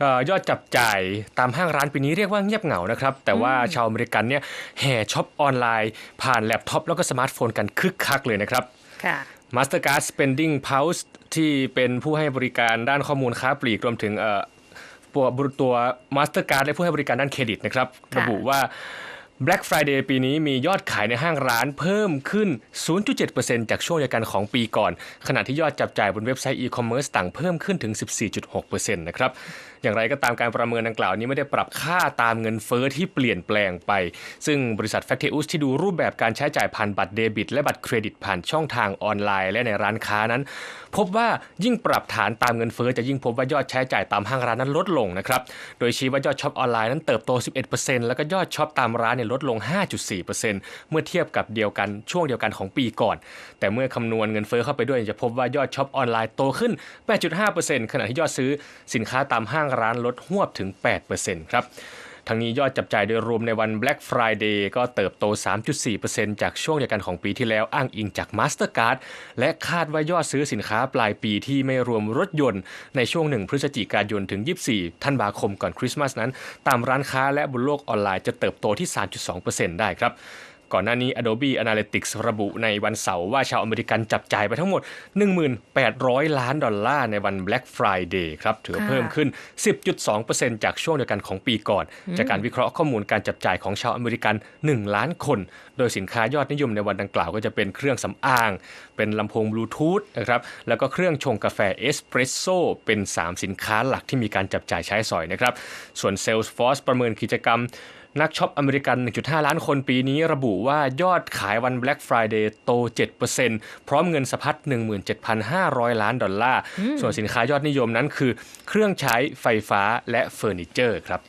เอ่อยอดจับจ่ายตามห้างร้านปีนี้เรียกว่าเงียบเหงานะครับ แต่ว่าชาวอเมริกันเนี่ยแห่ช็อปออนไลน์ ผ่านแล็ปท็อปแล้วก็สมาร์ทโฟนกันคึกคักเลยนะครับค่ะ Mastercard Spending Pulse ที่เป็นผู้ให้บริการด้านข้อมูลค้าปลีกรวมถึงเอ่อตัวตัว Mastercard และผู้ให้บริการด้านเครดิตนะครับค่ะระบุว่า Black Friday ปีนี้มียอดขายในห้างร้านเพิ่มขึ้น 0.7%จากช่วงเดียวกันของปีก่อน ขณะที่ยอดจับจ่ายบนเว็บไซต์อีคอมเมิร์ซต่างเพิ่มขึ้นถึง 14.6%นะครับ อย่างไรก็ตามการประเมินดังกล่าวนี้ไม่ได้ปรับค่าตามเงินเฟ้อที่เปลี่ยนแปลงไป ซึ่งบริษัท f a c t อุสที่ดูรูปแบบการใช้จ่ายผ่านบัตรเดบิต และบัตรเครดิตผ่านช่องทางออนไลน์ และในร้านค้านั้น พบว่ายิ่งปรับฐานตามเงินเฟ้อจะยิ่งพบว่ายอดใช้จ่ายตามห้างร้านนั้นลดลงนะครับ โดยชี้ว่ายอดช็อปออนไลน์นั้นเติบโต 11%แล้วก็ยอดช็อปตามร้านเนี่ยลดลง 5.4%เมื่อเทียบกับเดียวกันช่วงเดียวกันของปีก่อน แต่เมื่อคำนวณเงินเฟ้อเข้าไปด้วยจะพบว่ายอดช็อปออนไลน์โตขึ้น 8.5%ขณะที่ยอดซื้อสินค้าตามห้างร้านลดหวบถึง 8%ครับ ทั้งนี้ยอดจับจ่ายโดยรวมในวัน Black Friday ก็เติบโต 3.4%จากช่วงเดียวกันของปีที่แล้วอ้างอิงจาก Mastercard และคาดว่ายอดซื้อสินค้าปลายปีที่ไม่รวมรถยนต์ ในช่วง 1 พฤศจิกายนถึง 24 ธันวาคมก่อนคริสต์มาสนั้น ตามร้านค้าและบนโลกออนไลน์จะเติบโตที่ 3.2%ได้ครับ ก่อนหน้านี้ Adobe Analytics ระบุในวันเสาร์ว่าชาวอเมริกันจับจ่ายไปทั้งหมด 1,800 ล้านดอลลาร์ในวัน Black Friday ครับถือว่าค่ะเพิ่มขึ้น 10.2%จากช่วงเดียวกันของปีก่อน จากการวิเคราะห์ข้อมูลการจับจ่ายของชาวอเมริกัน 1 ล้านคน โดยสินค้ายอดนิยมในวันดังกล่าวก็จะเป็นเครื่องสำอาง เป็นลำโพงบลูทูธนะครับแล้วก็เครื่องชงกาแฟเอสเปรสโซ่เป็น 3 สินค้าหลักที่มีการจับจ่ายใช้สอยนะครับส่วน Salesforce ประเมินกิจกรรม นักช็อปอเมริกัน 1.5 ล้านคนปีนี้ระบุว่ายอดขายวัน Black Friday โต 7%พร้อมเงินสะพัด 17,500 ล้านดอลลาร์ ส่วนสินค้ายอดนิยมนั้นคือ เครื่องใช้ไฟฟ้าและเฟอร์นิเจอร์ครับ